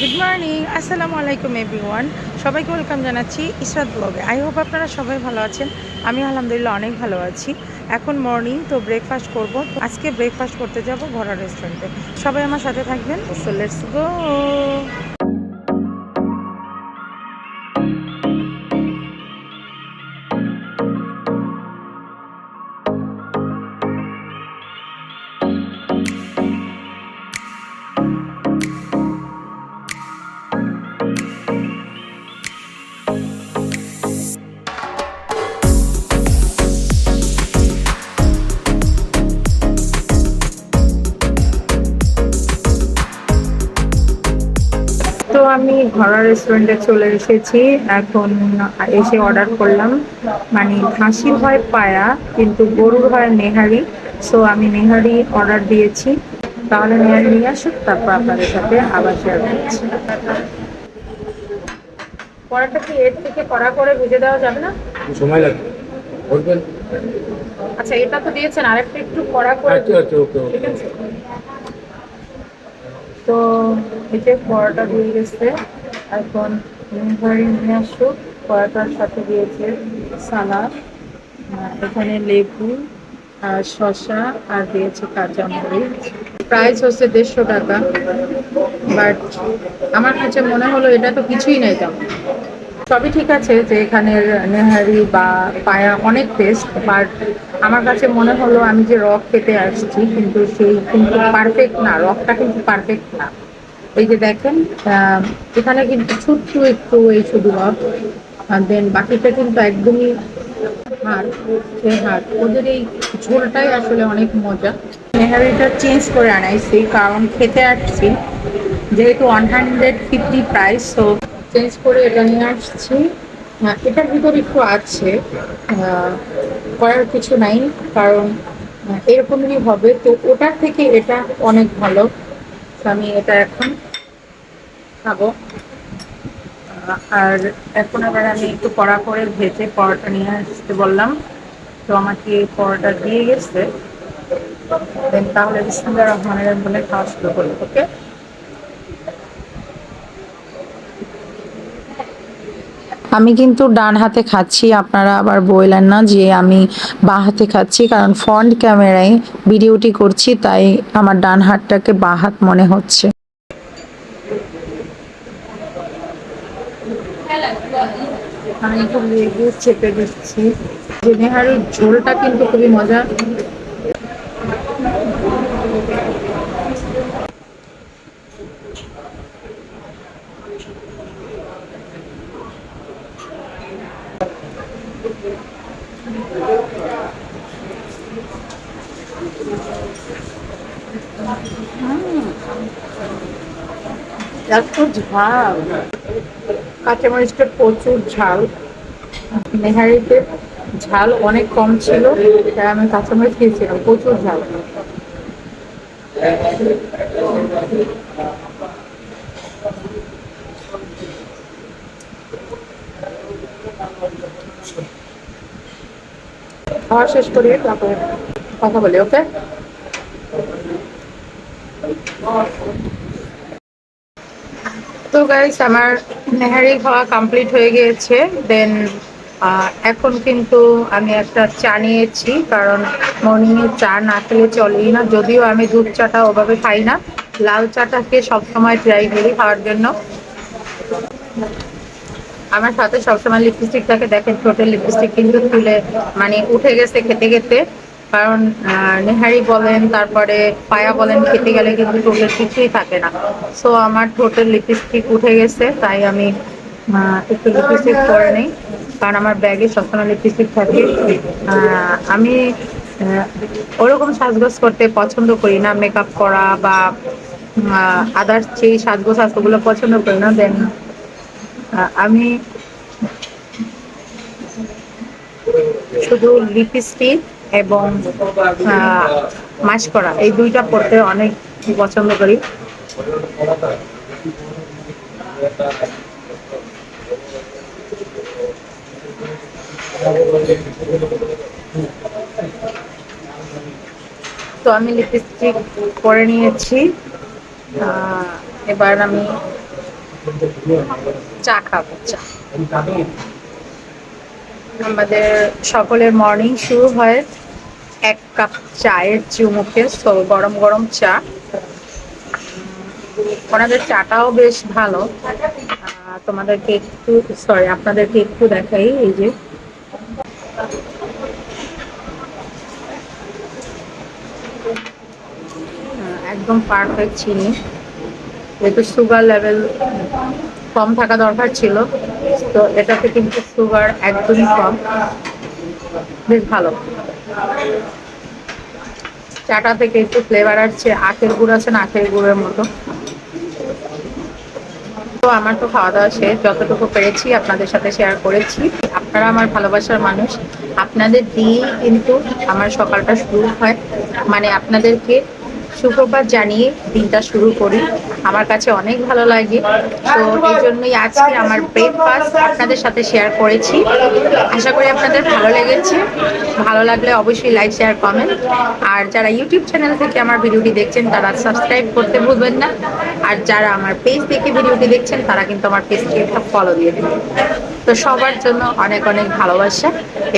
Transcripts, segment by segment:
Good morning আসসালামু আলাইকুম everyone সবাইকে ওয়েলকাম জানাচ্ছি ইসরাত ব্লগে আই হোপ আপনারা সবাই ভালো আছেন। আমি আলহামদুলিল্লাহ অনেক ভালো আছি। এখন মর্নিং তো ব্রেকফাস্ট করব। আজকে ব্রেকফাস্ট করতে যাব ঘোড়া রেস্টুরেন্টে সবাই আমার সাথে থাকবেন। সো লেটস গো আমি ঘরা রেস্টুরেন্টে চলে এসেছি। এখন এসে অর্ডার করলাম। মানে খাসির হয় পায়া কিন্তু গরুর হয় নেহারি। সো আমি নেহারি অর্ডার দিয়েছি। তাহলে নেহারি নিয়ে আসুক তারপর আপনাদের সাথে আবার শেয়ার করছি। পরাটা কি এর থেকে কড়া করে ভেজে দেওয়া যাবে না? সময় লাগবে। আচ্ছা এটা তো দিয়েছেন। আরেকটা একটু কড়া করে আচ্ছা আচ্ছা ওকে তো এই যে পরোটা দিয়ে গেছে, এখন ঘরে নিয়ে আসুক। পরোটার সাথে দিয়েছে সালাদ এখানে লেবু, আর শসা, আর দিয়েছে কাঁচা মরিচ। প্রাইস হচ্ছে দেড়শো টাকা বাট আমার কাছে মনে হলো এটা তো কিছুই নেই তেমন। সবই ঠিক আছে যে এখানের নেহারি বা পায়া অনেক টেস্ট বাট আমার কাছে মনে হলো আমি যে রক খেতে আসছি, কিন্তু সেই কিন্তু পারফেক্ট না রকটা কিন্তু পারফেক্ট না। এই যে দেখেন এখানে কিন্তু ছোট্ট একটু এই শুধু রক দেন বাকিটা কিন্তু একদমই হাড় সেই হাড় ওদের এই ঝোলটাই আসলে অনেক মজা। নেহারিটা চেঞ্জ করে আনাইছি, কারণ খেতে আসছি, যেহেতু ওয়ান হান্ড্রেড ফিফটি প্রাইস তো চেঞ্জ করে এটা নিয়ে আসছি। আহ, এটার ভিতর একটু আছে। করার কিছু নাই কারণ এরকমই হবে। তো ওটার থেকে এটা অনেক ভালো। আমি এটা এখন খাব। আর এখন আবার আমি একটু কড়া করে ভেজে পরোটা নিয়ে আসতে বললাম। তো আমাকে পরোটা দিয়ে গেছে। Then তাহলে বিসমুল্লাহ রহমানের বলে খাওয়া শুরু করব ওকে? আমি কিন্তু ডান হাতে খাচ্ছি, আপনারা আবার বললেন না যে আমি বাঁ হাতে খাচ্ছি, কারণ ফ্রন্ট ক্যামেরায় ভিডিওটি করছি, তাই আমার ডান হাতটাকে বাঁ হাত মনে হচ্ছে। আমি একটু চেপে দিচ্ছি। যে নেহারির ঝোলটা কিন্তু খুবই মজা এত ঝাল কাঁচামরিচটা প্রচুর ঝাল। নেহারিতে ঝাল অনেক কম ছিল, তাই আমি কাঁচামরিচ খেয়েছিলাম, প্রচুর ঝাল। খাওয়া শেষ করি, তারপরে কথা বলি, ওকে? তো গাইস আমার নেহারি খাওয়া কমপ্লিট হয়ে গিয়েছে। দেন এখন কিন্তু আমি একটা চা নিয়েছি, কারণ মর্নিংয়ে চা না খেলে চলেই না। যদিও আমি দুধ চাটা ওভাবে খাই না লাল চাটাকে সবসময় ট্রাই করি খাওয়ার জন্য। আমার সাথে সবসময় লিপস্টিকটাকে দেখেন ঠোঁটের লিপস্টিক কিন্তু তুলে মানে উঠে গেছে খেতে খেতে। কারণ নেহারি বলেন, তারপরে পায়া বলেন, খেতে গেলে কিন্তু ঠোঁটের কিছুই থাকে না। সো আমার ঠোঁটের লিপস্টিক উঠে গেছে, তাই আমি একটু লিপস্টিক পরে নিই। কারণ আমার ব্যাগে সবসময় লিপস্টিক থাকে। আমি ওরকম সাজগোজ করতে পছন্দ করি না। মেকআপ করা বা আদার্স যে সাজগোজ ওগুলো পছন্দ করি না। দেন আমি শুধু লিপস্টিক এবং মাস্করা এই দুইটা পড়তে অনেক পছন্দ করি। তো আমি লিপস্টিক পরে নিয়েছি। এবার আমি চা খাব, চা। আমাদের সকলের মর্নিং শুরু হয় এক কাপ চায়ের চুমুকে সো গরম গরম চা। ওনাদের চাটাও বেশ ভালো। তোমাদেরকে একটু সরি আপনাদেরকে একটু দেখাই এই যে। একদম পারফেক্ট চিনি। যেহেতু সুগার লেভেল কম থাকা দরকার ছিল। তো এটাতে কিন্তু সুগার একদমই কম। বেশ ভালো। চাটা থেকে একটু ফ্লেভার আসছে, আখের গুড় আছে না আখের গুড়ের মতো। তো আমার তো খাওয়া দাওয়া শেষ, যতটুকু পেরেছি আপনাদের সাথে শেয়ার করেছি। আপনারা আমার ভালোবাসার মানুষ। আপনাদের দিয়েই কিন্তু আমার সকালটা শুরু হয়। মানে আপনাদেরকে সুপ্রভাত জানিয়ে দিনটা শুরু করি। আমার কাছে অনেক ভালো লাগে। তো এই জন্যই আজকে আমার ব্রেকফাস্ট আপনাদের সাথে শেয়ার করেছি। আশা করি আপনাদের ভালো লেগেছে। ভালো লাগলে অবশ্যই লাইক শেয়ার কমেন্ট আর যারা ইউটিউব চ্যানেল থেকে আমার ভিডিওটি দেখছেন, তারা সাবস্ক্রাইব করতে ভুলবেন না। আর যারা আমার পেজ থেকে ভিডিওটি দেখছেন, তারা কিন্তু আমার পেজকে একটা ফলো দিয়ে দেবেন। তো সবার জন্য অনেক অনেক ভালোবাসা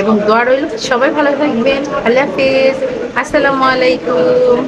এবং দোয়া রইল। সবাই ভালো থাকবেন। আল্লাহ হাফিজ। আসসালামু আলাইকুম।